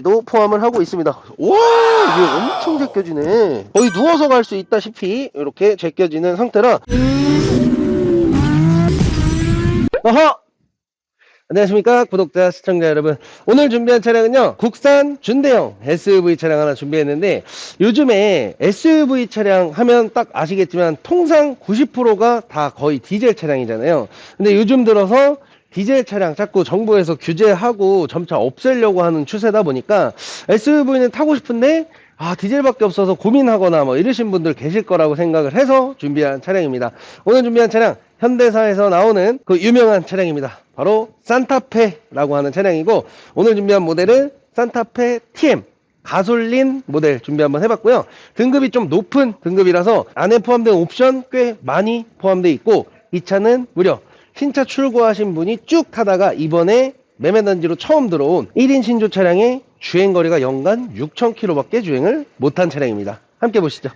시트도 포함을 하고 있습니다. 와, 이게 엄청 제껴지네. 거의 누워서 갈 수 있다시피 이렇게 제껴지는 상태라. 어허! 안녕하십니까 구독자 시청자 여러분 오늘 준비한 차량은요 국산 준대형 SUV 차량 하나 준비했는데 요즘에 SUV 차량 하면 딱 아시겠지만 통상 90%가 다 거의 디젤 차량이잖아요 근데 요즘 들어서 디젤 차량 자꾸 정부에서 규제하고 점차 없애려고 하는 추세다 보니까 SUV는 타고 싶은데 아 디젤밖에 없어서 고민하거나 뭐 이러신 분들 계실 거라고 생각을 해서 준비한 차량입니다. 오늘 준비한 차량 현대사에서 나오는 그 유명한 차량입니다. 바로 산타페라고 하는 차량이고 오늘 준비한 모델은 산타페 TM 가솔린 모델 준비 한번 해봤고요. 등급이 좀 높은 등급이라서 안에 포함된 옵션 꽤 많이 포함되어 있고 이 차는 무려 신차 출고하신 분이 쭉 타다가 이번에 매매단지로 처음 들어온 1인 신조 차량의 주행거리가 연간 6,000km밖에 주행을 못한 차량입니다. 함께 보시죠.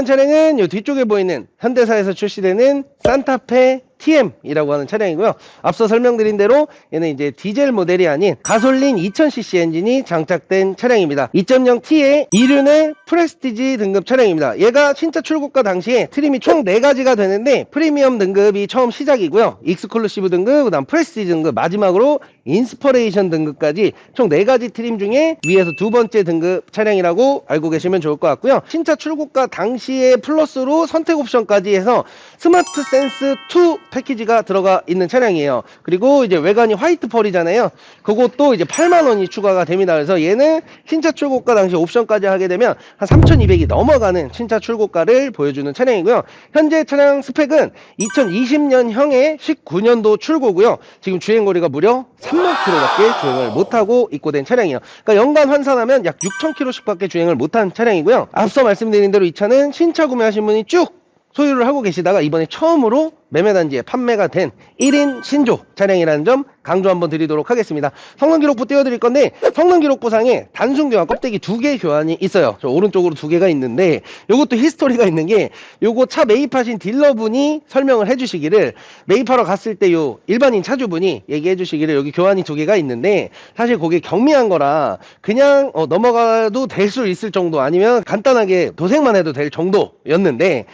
준비한 차량은 이 뒤쪽에 보이는 현대사에서 출시되는 산타페 TM이라고 하는 차량이고요. 앞서 설명드린 대로 얘는 이제 디젤 모델이 아닌 가솔린 2000cc 엔진이 장착된 차량입니다. 2.0T의 이륜의 프레스티지 등급 차량입니다. 얘가 신차 출고가 당시에 트림이 총 4가지가 되는데 프리미엄 등급이 처음 시작이고요. 익스클루시브 등급, 그다음 프레스티지 등급, 마지막으로 인스퍼레이션 등급까지 총 4가지 트림 중에 위에서 두 번째 등급 차량이라고 알고 계시면 좋을 것 같고요. 신차 출고가 당시에 플러스로 선택 옵션까지 해서 스마트 센스 2 패키지가 들어가 있는 차량이에요. 그리고 이제 외관이 화이트 펄이잖아요. 그것도 이제 8만 원이 추가가 됩니다. 그래서 얘는 신차 출고가 당시 옵션까지 하게 되면 한 3,200이 넘어가는 신차 출고가를 보여주는 차량이고요. 현재 차량 스펙은 2020년형의 19년도 출고고요. 지금 주행거리가 무려 3만 킬로밖에 주행을 못하고 입고된 차량이에요. 그러니까 연간 환산하면 약 6천 킬로씩밖에 주행을 못한 차량이고요. 앞서 말씀드린 대로 이 차는 신차 구매하신 분이 쭉 소유를 하고 계시다가 이번에 처음으로 매매단지에 판매가 된 1인 신조 차량이라는 점 강조 한번 드리도록 하겠습니다. 성능 기록부 띄워드릴 건데 성능 기록부상에 단순 교환 껍데기 두 개 교환이 있어요. 저 오른쪽으로 두 개가 있는데 요것도 히스토리가 있는 게 요거 차 매입하신 딜러분이 설명을 해주시기를 매입하러 갔을 때 요 일반인 차주분이 얘기해 주시기를 여기 교환이 두 개가 있는데 사실 그게 경미한 거라 그냥 어, 넘어가도 될 수 있을 정도 아니면 간단하게 도색만 해도 될 정도였는데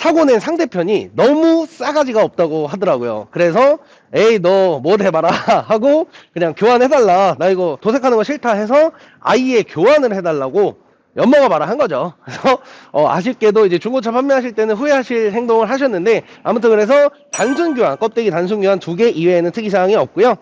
사고 낸 상대편이 너무 싸가지가 없다고 하더라고요. 그래서 에이 너뭐 해봐라 하고 그냥 교환해달라. 나 이거 도색하는 거 싫다 해서 아예 교환을 해달라고 연먹어 봐라 한 거죠. 그래서 어, 아쉽게도 이제 중고차 판매하실 때는 후회하실 행동을 하셨는데 아무튼 그래서 단순 교환 껍데기 단순 교환 두 개 이외에는 특이 사항이 없고요.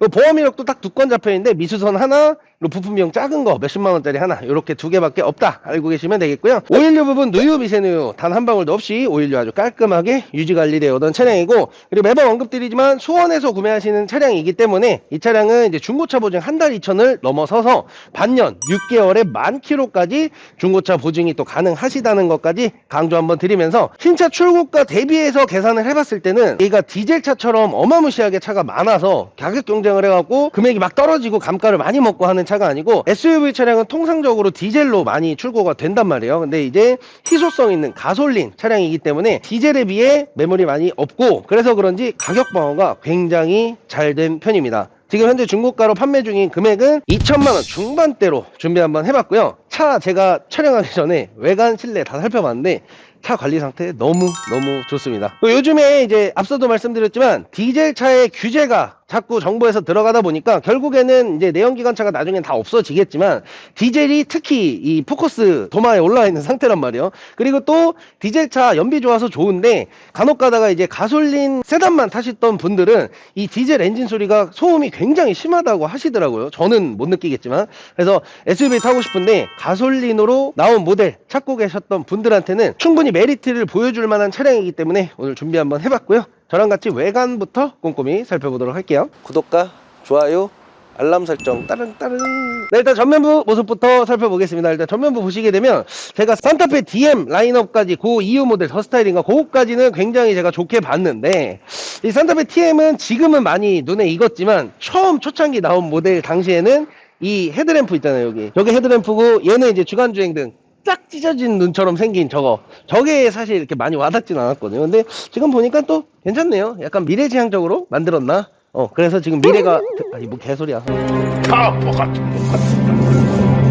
그 보험 이력도 딱 두 건 잡혀 있는데 미수선 하나, 부품 비용 작은 거 몇십만 원짜리 하나 이렇게 두 개밖에 없다 알고 계시면 되겠고요. 오일류 부분 누유 미세누유 단 한 방울도 없이 오일류 아주 깔끔하게 유지 관리되어 오던 차량이고 그리고 매번 언급드리지만 수원에서 구매하시는 차량이기 때문에 이 차량은 이제 중고차 보증 한 달 2천을 넘어서서 반년 6개월에 만 킬로까지 중고차 보증이 또 가능하시다는 것까지 강조 한번 드리면서 신차 출고가 대비해서 계산을 해봤을 때는 얘가 디젤 차처럼 어마무시하게 차가 많아서 가격 경쟁을 해갖고 금액이 막 떨어지고 감가를 많이 먹고 하는 차가 아니고 SUV 차량은 통상적으로 디젤로 많이 출고가 된단 말이에요. 근데 이제 희소성 있는 가솔린 차량이기 때문에 디젤에 비해 매물이 많이 없고 그래서 그런지 가격 방어가 굉장히 잘 된 편입니다. 지금 현재 중고가로 판매 중인 금액은 2천만 원 중반대로 준비 한번 해봤고요. 차 제가 촬영하기 전에 외관 실내 다 살펴봤는데 차 관리 상태 너무 너무 좋습니다. 그리고 요즘에 이제 앞서도 말씀드렸지만 디젤 차의 규제가 자꾸 정부에서 들어가다 보니까 결국에는 이제 내연기관차가 나중엔 다 없어지겠지만 디젤이 특히 이 포커스 도마에 올라와 있는 상태란 말이에요. 그리고 또 디젤차 연비 좋아서 좋은데 간혹 가다가 이제 가솔린 세단만 타셨던 분들은 이 디젤 엔진 소리가 소음이 굉장히 심하다고 하시더라고요. 저는 못 느끼겠지만 그래서 SUV 타고 싶은데 가솔린으로 나온 모델 찾고 계셨던 분들한테는 충분히 메리트를 보여줄 만한 차량이기 때문에 오늘 준비 한번 해봤고요. 저랑 같이 외관부터 꼼꼼히 살펴보도록 할게요. 구독과 좋아요 알람 설정 따릉 따릉 네 일단 전면부 모습부터 살펴보겠습니다 일단 전면부 보시게 되면 제가 산타페 DM 라인업까지 그 이후 모델 더 스타일인가 그거까지는 굉장히 제가 좋게 봤는데 이 산타페 TM은 지금은 많이 눈에 익었지만 처음 초창기 나온 모델 당시에는 이 헤드램프 있잖아요 여기 여기 헤드램프고 얘는 이제 주간주행등 쫙 찢어진 눈처럼 생긴 저거. 저게 사실 이렇게 많이 와닿진 않았거든요. 근데 지금 보니까 또 괜찮네요. 약간 미래지향적으로 만들었나? 어 그래서 지금 미래가 아니 뭐 개소리야. 가포 같은 것 같습니다.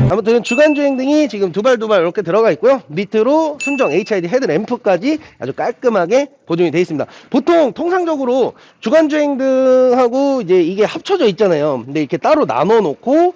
아무튼 주간주행 등이 지금 두발두발 이렇게 들어가 있고요. 밑으로 순정 HID 헤드램프까지 아주 깔끔하게 보존이 되어 있습니다. 보통 통상적으로 주간주행 등하고 이제 이게 합쳐져 있잖아요. 근데 이렇게 따로 나눠 놓고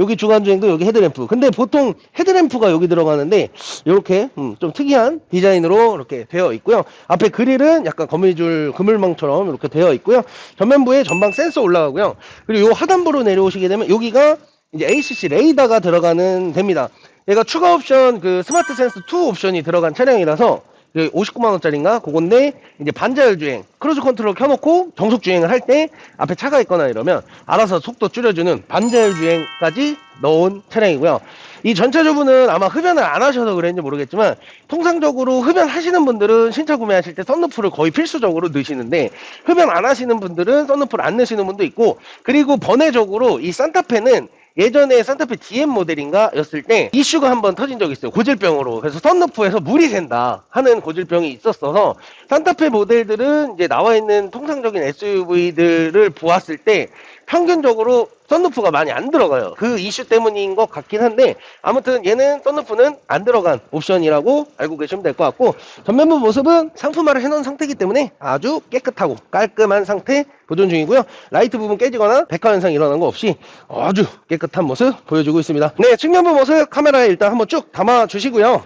여기 주간주행도 여기 헤드램프. 근데 보통 헤드램프가 여기 들어가는데 이렇게 음, 좀 특이한 디자인으로 이렇게 되어 있고요. 앞에 그릴은 약간 거미줄 그물망처럼 이렇게 되어 있고요. 전면부에 전방 센서 올라가고요. 그리고 요 하단부로 내려오시게 되면 여기가 이제 ACC 레이더가 들어가는 됩니다. 얘가 추가 옵션 그 스마트 센스 2 옵션이 들어간 차량이라서 59만 원짜리인가? 그건데, 이제 반자율 주행, 크루즈 컨트롤 켜놓고 정속 주행을 할 때 앞에 차가 있거나 이러면 알아서 속도 줄여주는 반자율 주행까지 넣은 차량이고요. 이 전차주분은 아마 흡연을 안 하셔서 그랬는지 모르겠지만, 통상적으로 흡연 하시는 분들은 신차 구매하실 때 썬루프를 거의 필수적으로 넣으시는데, 흡연 안 하시는 분들은 썬루프를 안 넣으시는 분도 있고, 그리고 번외적으로 이 산타페는 예전에 산타페 DM 모델인가 였을 때 이슈가 한번 터진 적이 있어요. 고질병으로. 그래서 썬루프에서 물이 샌다 하는 고질병이 있었어서 산타페 모델들은 이제 나와 있는 통상적인 SUV들을 보았을 때 평균적으로 썬루프가 많이 안 들어가요. 그 이슈 때문인 것 같긴 한데 아무튼 얘는 썬루프는 안 들어간 옵션이라고 알고 계시면 될 것 같고 전면부 모습은 상품화를 해놓은 상태이기 때문에 아주 깨끗하고 깔끔한 상태 보존 중이고요. 라이트 부분 깨지거나 백화 현상 일어난 거 없이 아주 깨끗한 모습 보여주고 있습니다. 네, 측면부 모습 카메라에 일단 한번 쭉 담아 주시고요.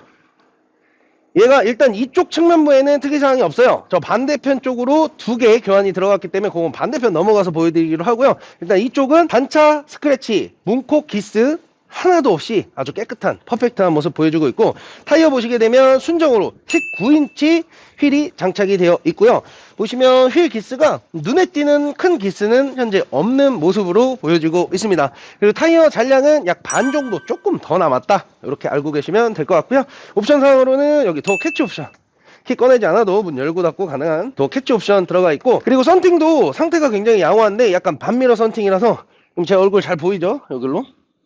얘가 일단 이쪽 측면부에는 특이사항이 없어요. 저 반대편 쪽으로 두 개의 교환이 들어갔기 때문에 그건 반대편 넘어가서 보여드리기로 하고요. 일단 이쪽은 단차 스크래치, 문콕 기스 하나도 없이 아주 깨끗한 퍼펙트한 모습 보여주고 있고 타이어 보시게 되면 순정으로 19인치 휠이 장착이 되어 있고요. 보시면 휠 기스가 눈에 띄는 큰 기스는 현재 없는 모습으로 보여지고 있습니다. 그리고 타이어 잔량은 약 반 정도 조금 더 남았다. 이렇게 알고 계시면 될 것 같고요. 옵션 상으로는 여기 더 캐치 옵션 키 꺼내지 않아도 문 열고 닫고 가능한 더 캐치 옵션 들어가 있고 그리고 썬팅도 상태가 굉장히 양호한데 약간 반미러 썬팅이라서 그럼 제 얼굴 잘 보이죠? 여기로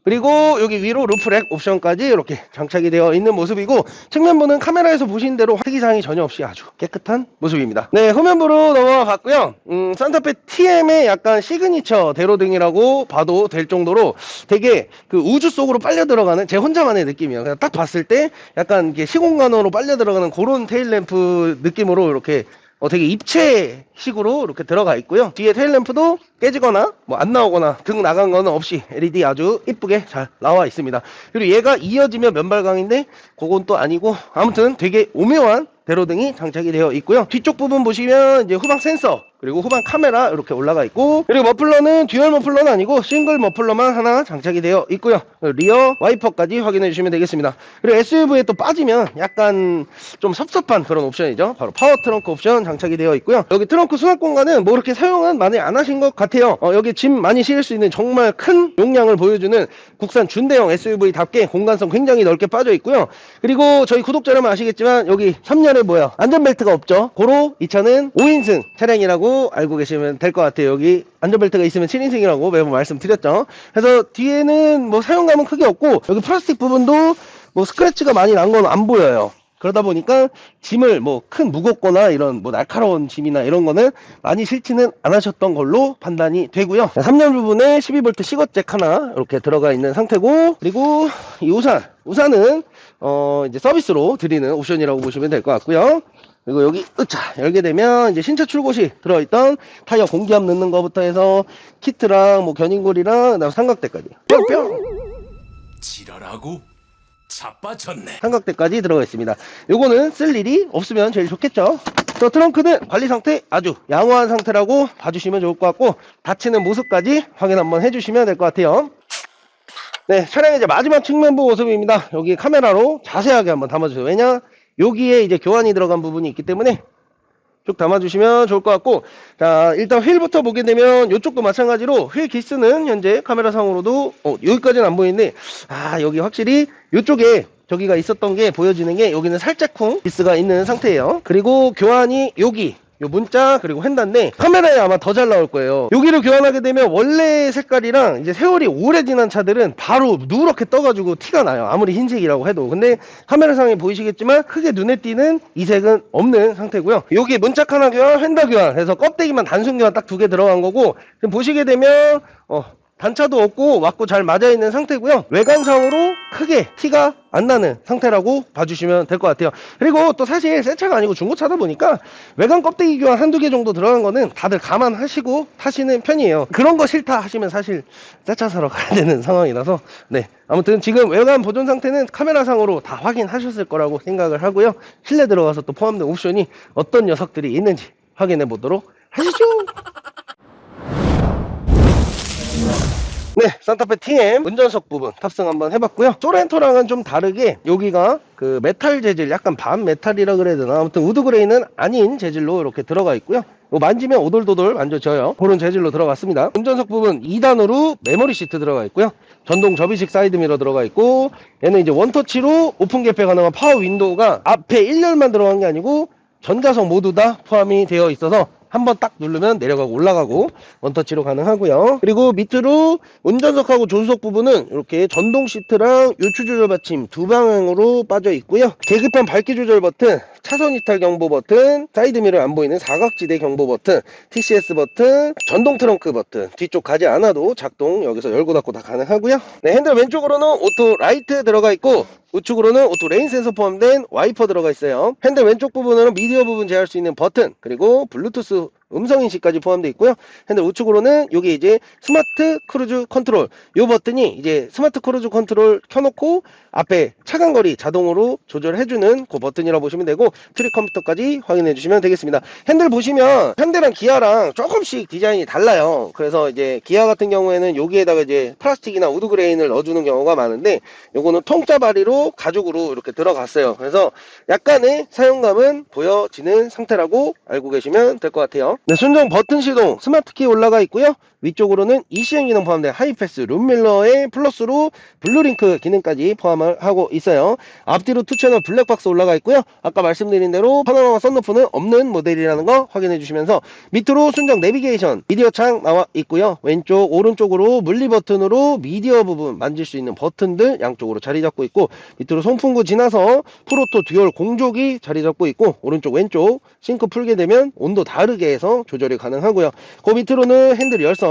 그리고 여기 위로 루프렉 옵션까지 이렇게 장착이 되어 있는 모습이고 측면부는 카메라에서 보신 대로 특이사항이 전혀 없이 아주 깨끗한 모습입니다. 네 후면부로 넘어가 봤고요. 음, 산타페 TM의 약간 시그니처 대로등이라고 봐도 될 정도로 되게 그 우주 속으로 빨려 들어가는 제 혼자만의 느낌이에요. 그냥 딱 봤을 때 약간 이게 시공간으로 빨려 들어가는 그런 테일램프 느낌으로 이렇게 어, 되게 입체식으로 이렇게 들어가 있고요. 뒤에 테일램프도 깨지거나 뭐 안 나오거나 등 나간 거는 없이 LED 아주 이쁘게 잘 나와 있습니다. 그리고 얘가 이어지면 면발광인데 그건 또 아니고 아무튼 되게 오묘한 대로등이 장착이 되어 있고요. 뒤쪽 부분 보시면 이제 후방 센서 그리고 후방 카메라 이렇게 올라가 있고 그리고 머플러는 듀얼 머플러는 아니고 싱글 머플러만 하나 장착이 되어 있고요. 리어 와이퍼까지 확인해 주시면 되겠습니다. 그리고 SUV에 또 빠지면 약간 좀 섭섭한 그런 옵션이죠. 바로 파워 트렁크 옵션 장착이 되어 있고요. 여기 트렁크 수납 공간은 뭐 그렇게 사용은 많이 안 하신 것 같아요. 어, 여기 짐 많이 실을 수 있는 정말 큰 용량을 보여주는 국산 준대형 SUV답게 공간성 굉장히 넓게 빠져 있고요. 그리고 저희 구독자라면 아시겠지만 여기 3열에 뭐야 안전벨트가 없죠. 고로 이 차는 5인승 차량이라고 알고 계시면 될 것 같아요. 여기 안전벨트가 있으면 7인승이라고 매번 말씀드렸죠. 그래서 뒤에는 뭐 사용감은 크게 없고 여기 플라스틱 부분도 뭐 스크래치가 많이 난 건 안 보여요. 그러다 보니까 짐을 뭐 큰 무겁거나 이런 뭐 날카로운 짐이나 이런 거는 많이 실지는 않으셨던 걸로 판단이 되고요. 3열 부분에 12V 시거잭 하나 이렇게 들어가 있는 상태고 그리고 이 우산 우산은 어 이제 서비스로 드리는 옵션이라고 보시면 될 것 같고요. 그리고 여기 으차 열게 되면 이제 신차 출고시 들어있던 타이어 공기압 넣는 거부터 해서 키트랑 뭐 견인골이랑 그다음 삼각대까지 뿅뿅 지랄하고 자빠졌네. 삼각대까지 들어가 있습니다. 요거는 쓸 일이 없으면 제일 좋겠죠. 저 트렁크는 관리 상태 아주 양호한 상태라고 봐주시면 좋을 것 같고 닫히는 모습까지 확인 한번 해주시면 될 것 같아요. 네, 차량의 이제 마지막 측면부 모습입니다. 여기 카메라로 자세하게 한번 담아주세요. 왜냐? 여기에 이제 교환이 들어간 부분이 있기 때문에 쭉 담아주시면 좋을 것 같고 자 일단 휠부터 보게 되면 이쪽도 마찬가지로 휠 기스는 현재 카메라상으로도 어, 여기까지는 안 보이는데 아 여기 확실히 이쪽에 저기가 있었던 게 보여지는 게 여기는 살짝쿵 기스가 있는 상태예요. 그리고 교환이 여기 요 문자 그리고 휀다인데 카메라에 아마 더 잘 나올 거예요. 여기를 교환하게 되면 원래 색깔이랑 이제 세월이 오래 지난 차들은 바로 누렇게 떠가지고 티가 나요. 아무리 흰색이라고 해도. 근데 카메라상에 보이시겠지만 크게 눈에 띄는 이 색은 없는 상태고요. 여기 문짝 하나 교환 휀다 교환. 해서 껍데기만 단순 교환 딱 두 개 들어간 거고 지금 보시게 되면 어 단차도 없고 왔고 잘 맞아 있는 상태고요. 외관상으로 크게 티가 안 나는 상태라고 봐주시면 될 것 같아요. 그리고 또 사실 새 차가 아니고 중고차다 보니까 외관 껍데기 교환 한두 개 정도 들어간 거는 다들 감안하시고 타시는 편이에요. 그런 거 싫다 하시면 사실 새 차 사러 가야 되는 상황이라서 네. 아무튼 지금 외관 보존 상태는 카메라상으로 다 확인하셨을 거라고 생각을 하고요. 실내 들어가서 또 포함된 옵션이 어떤 녀석들이 있는지 확인해 보도록 하시죠. 네, 산타페 TM 운전석 부분 탑승 한번 해봤고요. 소렌토랑은 좀 다르게 여기가 그 메탈 재질, 약간 반 메탈이라 그래야 되나? 아무튼 우드 그레이는 아닌 재질로 이렇게 들어가 있고요. 이거 만지면 오돌도돌 만져져요. 그런 재질로 들어갔습니다. 운전석 부분 2단으로 메모리 시트 들어가 있고요. 전동 접이식 사이드미러 들어가 있고 얘는 이제 원터치로 오픈 개폐 가능한 파워 윈도우가 앞에 1열만 들어간 게 아니고 전자석 모두 다 포함이 되어 있어서 한번 딱 누르면 내려가고 올라가고 원터치로 가능하고요. 그리고 밑으로 운전석하고 조수석 부분은 이렇게 전동 시트랑 요추 조절 받침 두 방향으로 빠져 있고요. 계기판 밝기 조절 버튼, 차선 이탈 경보 버튼, 사이드 미러 안 보이는 사각지대 경보 버튼, TCS 버튼, 전동 트렁크 버튼, 뒤쪽 가지 않아도 작동 여기서 열고 닫고 다 가능하고요. 네, 핸들 왼쪽으로는 오토 라이트 들어가 있고 우측으로는 오토 레인 센서 포함된 와이퍼 들어가 있어요. 핸들 왼쪽 부분은 미디어 부분 제어할 수 있는 버튼 그리고 블루투스 음성 인식까지 포함되어 있고요. 핸들 우측으로는 이게 이제 스마트 크루즈 컨트롤 이 버튼이 이제 스마트 크루즈 컨트롤 켜놓고 앞에 차간 거리 자동으로 조절해주는 그 버튼이라고 보시면 되고 트릭 컴퓨터까지 확인해 주시면 되겠습니다. 핸들 보시면 현대랑 기아랑 조금씩 디자인이 달라요. 그래서 이제 기아 같은 경우에는 여기에다가 이제 플라스틱이나 우드 그레인을 넣어주는 경우가 많은데 요거는 통짜 바리로 가죽으로 이렇게 들어갔어요. 그래서 약간의 사용감은 보여지는 상태라고 알고 계시면 될 것 같아요. 네, 순정 버튼 시동 스마트 키 올라가 있고요. 위쪽으로는 ECM 기능 포함된 하이패스 룸밀러에 플러스로 블루링크 기능까지 포함을 하고 있어요. 앞뒤로 투 채널 블랙박스 올라가 있고요. 아까 말씀드린 대로 파노라마 썬루프는 없는 모델이라는 거 확인해 주시면서 밑으로 순정 내비게이션 미디어 창 나와 있고요. 왼쪽 오른쪽으로 물리 버튼으로 미디어 부분 만질 수 있는 버튼들 양쪽으로 자리 잡고 있고 밑으로 송풍구 지나서 프로토 듀얼 공조기 자리 잡고 있고 오른쪽 왼쪽 싱크 풀게 되면 온도 다르게 해서 조절이 가능하고요. 그 밑으로는 핸들 열선,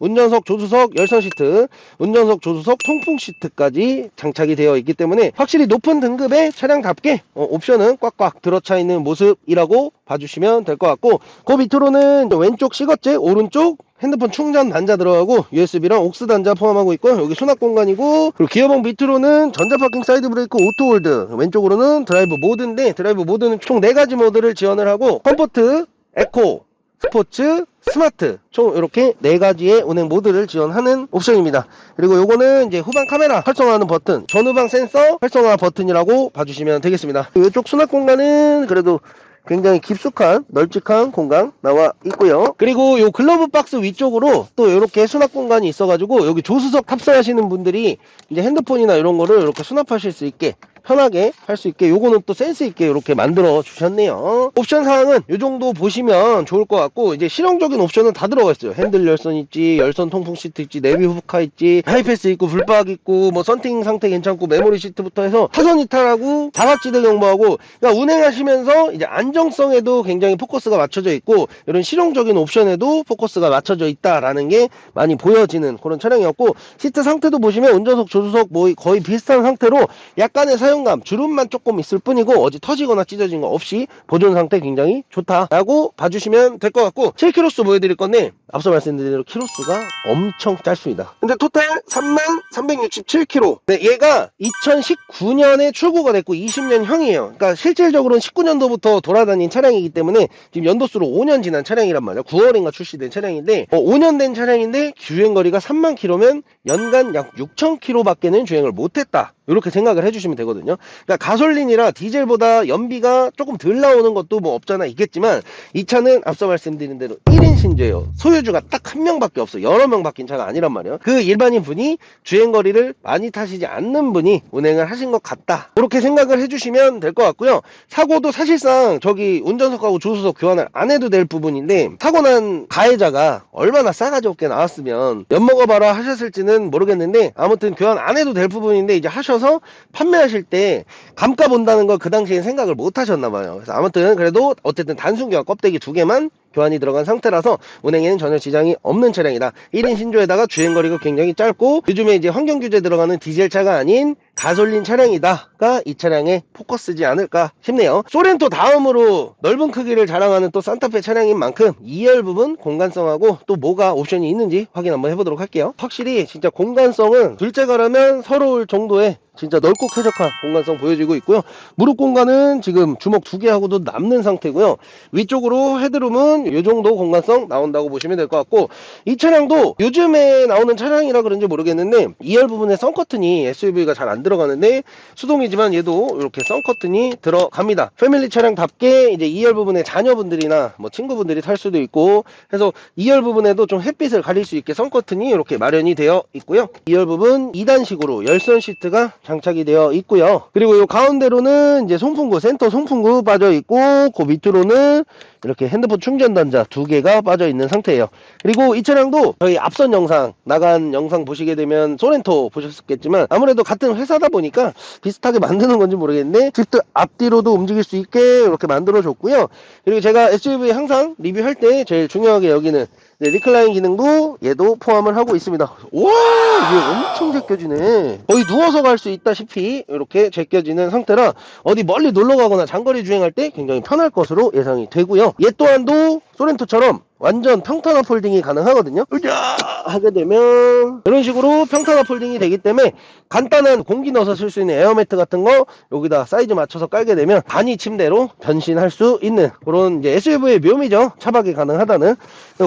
운전석 조수석 열선 시트, 운전석 조수석 통풍 시트까지 장착이 되어 있기 때문에 확실히 높은 등급의 차량답게 어, 옵션은 꽉꽉 들어차 있는 모습이라고 봐주시면 될 것 같고 그 밑으로는 왼쪽 시거제 오른쪽 핸드폰 충전 단자 들어가고 USB랑 옥스 단자 포함하고 있고 여기 수납 공간이고 그리고 기어봉 밑으로는 전자 파킹 사이드 브레이크 오토 홀드 왼쪽으로는 드라이브 모드인데 드라이브 모드는 총 4가지 모드를 지원을 하고 컴포트, 에코, 스포츠, 스마트 총 이렇게 네 가지의 운행 모드를 지원하는 옵션입니다. 그리고 요거는 이제 후방 카메라 활성화하는 버튼, 전후방 센서 활성화 버튼이라고 봐주시면 되겠습니다. 이쪽 수납 공간은 그래도 굉장히 깊숙한 널찍한 공간 나와 있고요. 그리고 요 글러브 박스 위쪽으로 또 이렇게 수납 공간이 있어가지고 여기 조수석 탑승하시는 분들이 이제 핸드폰이나 이런 거를 이렇게 수납하실 수 있게 편하게 할 수 있게 요거는 또 센스 있게 이렇게 만들어 주셨네요. 옵션 사항은 요 정도 보시면 좋을 것 같고 이제 실용적인 옵션은 다 들어가 있어요. 핸들 열선 있지, 열선 통풍 시트 있지, 내비 후카 있지, 하이패스 있고 불박 있고 뭐 썬팅 상태 괜찮고 메모리 시트부터 해서 차선 이탈하고 다각지대 경보하고 그러니까 운행하시면서 이제 안정성에도 굉장히 포커스가 맞춰져 있고 이런 실용적인 옵션에도 포커스가 맞춰져 있다라는 게 많이 보여지는 그런 차량이었고 시트 상태도 보시면 운전석 조수석 뭐 거의 비슷한 상태로 약간의 사용 감 주름만 조금 있을 뿐이고 어디 터지거나 찢어진 거 없이 보존 상태 굉장히 좋다라고 봐주시면 될 것 같고 7km 보여드릴 건데 앞서 말씀드린 대로 키로수가 엄청 짧습니다. 근데 토탈 3367km 네, 얘가 2019년에 출고가 됐고 20년형이에요. 그러니까 실질적으로는 19년도부터 돌아다닌 차량이기 때문에 지금 연도수로 5년 지난 차량이란 말이에요 9월인가 출시된 차량인데 어, 5년 된 차량인데 주행거리가 3만 km면 연간 약 6천 km 밖에는 주행을 못했다 이렇게 생각을 해주시면 되거든요. 그러니까 가솔린이라 디젤보다 연비가 조금 덜 나오는 것도 뭐 없잖아 있겠지만 이 차는 앞서 말씀드린 대로 1인 신제예요. 소유주가 딱 한 명밖에 없어. 여러 명 바뀐 차가 아니란 말이에요. 그 일반인 분이 주행 거리를 많이 타시지 않는 분이 운행을 하신 것 같다. 그렇게 생각을 해주시면 될 것 같고요. 사고도 사실상 저기 운전석하고 조수석 교환을 안 해도 될 부분인데 사고 난 가해자가 얼마나 싸가지 없게 나왔으면 엿먹어봐라 하셨을지는 모르겠는데 아무튼 교환 안 해도 될 부분인데 이제 하셔 서 판매하실 때 감가 본다는 걸 그 당시엔 생각을 못 하셨나 봐요. 그래서 아무튼 그래도 어쨌든 단순 교환 껍데기 두 개만 교환이 들어간 상태라서 운행에는 전혀 지장이 없는 차량이다. 1인 신조에다가 주행거리가 굉장히 짧고 요즘에 이제 환경 규제 들어가는 디젤 차가 아닌 가솔린 차량이다가 이 차량의 포커스지 않을까 싶네요. 소렌토 다음으로 넓은 크기를 자랑하는 또 산타페 차량인 만큼 2열 부분 공간성하고 또 뭐가 옵션이 있는지 확인 한번 해보도록 할게요. 확실히 진짜 공간성은 둘째가라면 서러울 정도의 진짜 넓고 쾌적한 공간성 보여지고 있고요. 무릎 공간은 지금 주먹 두 개하고도 남는 상태고요. 위쪽으로 헤드룸은 이 정도 공간성 나온다고 보시면 될 것 같고 이 차량도 요즘에 나오는 차량이라 그런지 모르겠는데 2열 부분에 썬커튼이 SUV가 잘 안 들어가는데 수동이지만 얘도 이렇게 썬커튼이 들어갑니다. 패밀리 차량답게 이제 2열 부분에 자녀분들이나 뭐 친구분들이 탈 수도 있고 해서 2열 부분에도 좀 햇빛을 가릴 수 있게 썬커튼이 이렇게 마련이 되어 있고요. 2열 부분 2단식으로 열선 시트가 장착이 되어 있고요. 그리고 이 가운데로는 이제 송풍구, 센터 송풍구 빠져 있고 그 밑으로는 이렇게 핸드폰 충전 단자 두 개가 빠져 있는 상태예요. 그리고 이 차량도 저희 앞선 영상 나간 영상 보시게 되면 소렌토 보셨겠지만 아무래도 같은 회사다 보니까 비슷하게 만드는 건지 모르겠는데 시트 앞뒤로도 움직일 수 있게 이렇게 만들어 줬고요. 그리고 제가 SUV 항상 리뷰할 때 제일 중요하게 여기는 네, 리클라인 기능도 얘도 포함을 하고 있습니다. 와, 이게 엄청 제껴지네. 거의 누워서 갈 수 있다시피 이렇게 제껴지는 상태라 어디 멀리 놀러 가거나 장거리 주행할 때 굉장히 편할 것으로 예상이 되고요. 얘 또한도 소렌토처럼 완전 평탄화 폴딩이 가능하거든요. 으쌰 하게 되면 이런 식으로 평탄화 폴딩이 되기 때문에 간단한 공기 넣어서 쓸 수 있는 에어매트 같은 거 여기다 사이즈 맞춰서 깔게 되면 단위 침대로 변신할 수 있는 그런 이제 SUV의 묘미죠. 차박이 가능하다는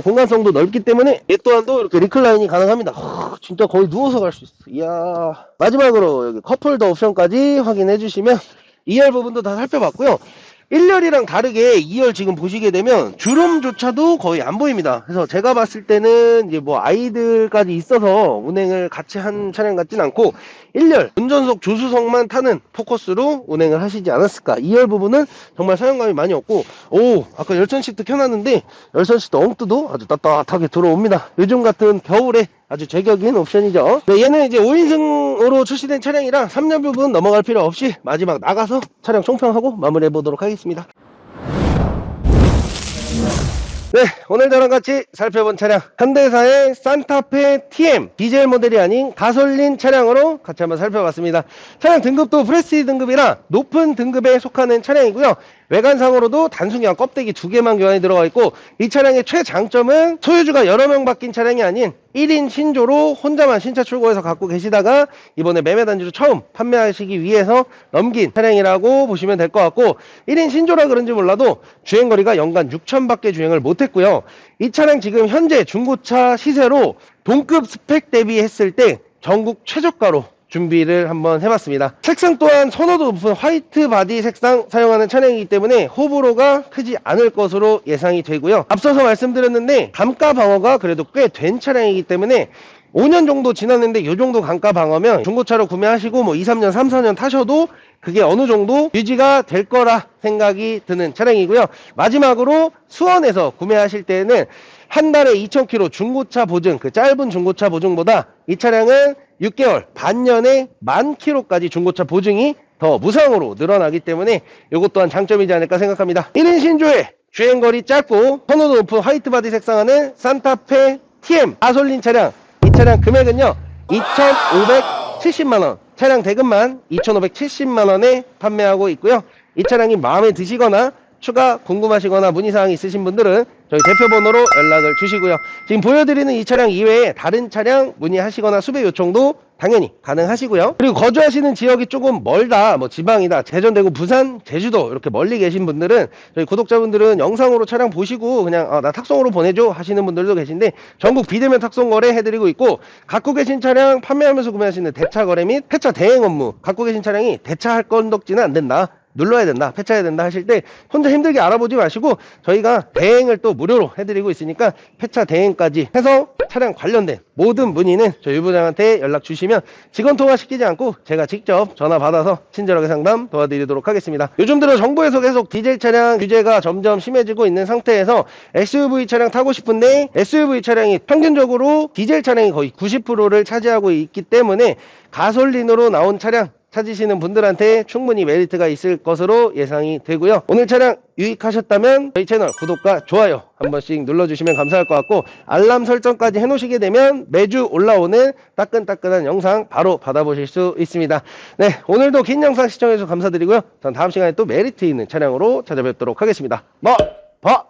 공간성도 넓기 때문에 얘 또한도 이렇게 리클라인이 가능합니다. 하, 진짜 거의 누워서 갈 수 있어. 이야 마지막으로 여기 컵홀더 옵션까지 확인해 주시면 2열 부분도 다 살펴봤고요. 1열이랑 다르게 2열 지금 보시게 되면 주름조차도 거의 안 보입니다. 그래서 제가 봤을 때는 이제 뭐 아이들까지 있어서 운행을 같이 한 차량 같진 않고 1열 운전석 조수석만 타는 포커스로 운행을 하시지 않았을까. 2열 부분은 정말 사용감이 많이 없고 오 아까 열선 시트 켜놨는데 열선 시트 엉뜨도 아주 따뜻하게 들어옵니다. 요즘 같은 겨울에 아주 제격인 옵션이죠. 네, 얘는 이제 5인승으로 출시된 차량이라 3년 부분 넘어갈 필요 없이 마지막 나가서 차량 총평하고 마무리해 보도록 하겠습니다. 네, 오늘 저랑 같이 살펴본 차량 현대사의 산타페 TM 디젤 모델이 아닌 가솔린 차량으로 같이 한번 살펴봤습니다. 차량 등급도 프레스티 등급이라 높은 등급에 속하는 차량이고요. 외관상으로도 단순히 한 껍데기 두 개만 교환이 들어가 있고 이 차량의 최장점은 소유주가 여러 명 바뀐 차량이 아닌 1인 신조로 혼자만 신차 출고해서 갖고 계시다가 이번에 매매 단지로 처음 판매하시기 위해서 넘긴 차량이라고 보시면 될 것 같고 1인 신조라 그런지 몰라도 주행거리가 연간 6천밖에 주행을 못했고요. 이 차량 지금 현재 중고차 시세로 동급 스펙 대비했을 때 전국 최저가로 준비를 한번 해봤습니다. 색상 또한 선호도 높은 화이트 바디 색상 사용하는 차량이기 때문에 호불호가 크지 않을 것으로 예상이 되고요. 앞서서 말씀드렸는데 감가 방어가 그래도 꽤 된 차량이기 때문에 5년 정도 지났는데 이 정도 감가 방어면 중고차로 구매하시고 뭐 2, 3년, 3, 4년 타셔도 그게 어느 정도 유지가 될 거라 생각이 드는 차량이고요. 마지막으로 수원에서 구매하실 때는 한 달에 2,000km 중고차 보증, 그 짧은 중고차 보증보다 이 차량은 6개월, 반년에 만 킬로까지 중고차 보증이 더 무상으로 늘어나기 때문에 이것 또한 장점이지 않을까 생각합니다. 1인 신조에 주행거리 짧고 선호도 높은 화이트 바디 색상하는 산타페 TM 가솔린 차량. 이 차량 금액은요 2,570만원. 차량 대금만 2,570만원에 판매하고 있고요. 이 차량이 마음에 드시거나 추가 궁금하시거나 문의사항 있으신 분들은 저희 대표 번호로 연락을 주시고요 지금 보여드리는 이 차량 이외에 다른 차량 문의하시거나 수배 요청도 당연히 가능하시고요. 그리고 거주하시는 지역이 조금 멀다, 뭐 지방이다, 대전대구, 부산, 제주도 이렇게 멀리 계신 분들은 저희 구독자분들은 영상으로 차량 보시고 그냥 아, 나 탁송으로 보내줘 하시는 분들도 계신데 전국 비대면 탁송 거래 해드리고 있고 갖고 계신 차량 판매하면서 구매하시는 대차 거래 및 폐차 대행 업무 갖고 계신 차량이 대차 할 건덕지는 안 된다. 눌러야 된다, 폐차해야 된다 하실 때 혼자 힘들게 알아보지 마시고 저희가 대행을 또 무료로 해드리고 있으니까 폐차 대행까지 해서 차량 관련된 모든 문의는 저희 유부장한테 연락 주시면 직원 통화 시키지 않고 제가 직접 전화 받아서 친절하게 상담 도와드리도록 하겠습니다. 요즘 들어 정부에서 계속 디젤 차량 규제가 점점 심해지고 있는 상태에서 SUV 차량 타고 싶은데 SUV 차량이 평균적으로 디젤 차량이 거의 90%를 차지하고 있기 때문에 가솔린으로 나온 차량 찾으시는 분들한테 충분히 메리트가 있을 것으로 예상이 되고요. 오늘 차량 유익하셨다면 저희 채널 구독과 좋아요 한 번씩 눌러주시면 감사할 것 같고 알람 설정까지 해놓으시게 되면 매주 올라오는 따끈따끈한 영상 바로 받아보실 수 있습니다. 네, 오늘도 긴 영상 시청해주셔서 감사드리고요. 전 다음 시간에 또 메리트 있는 차량으로 찾아뵙도록 하겠습니다. 뭐, 봐!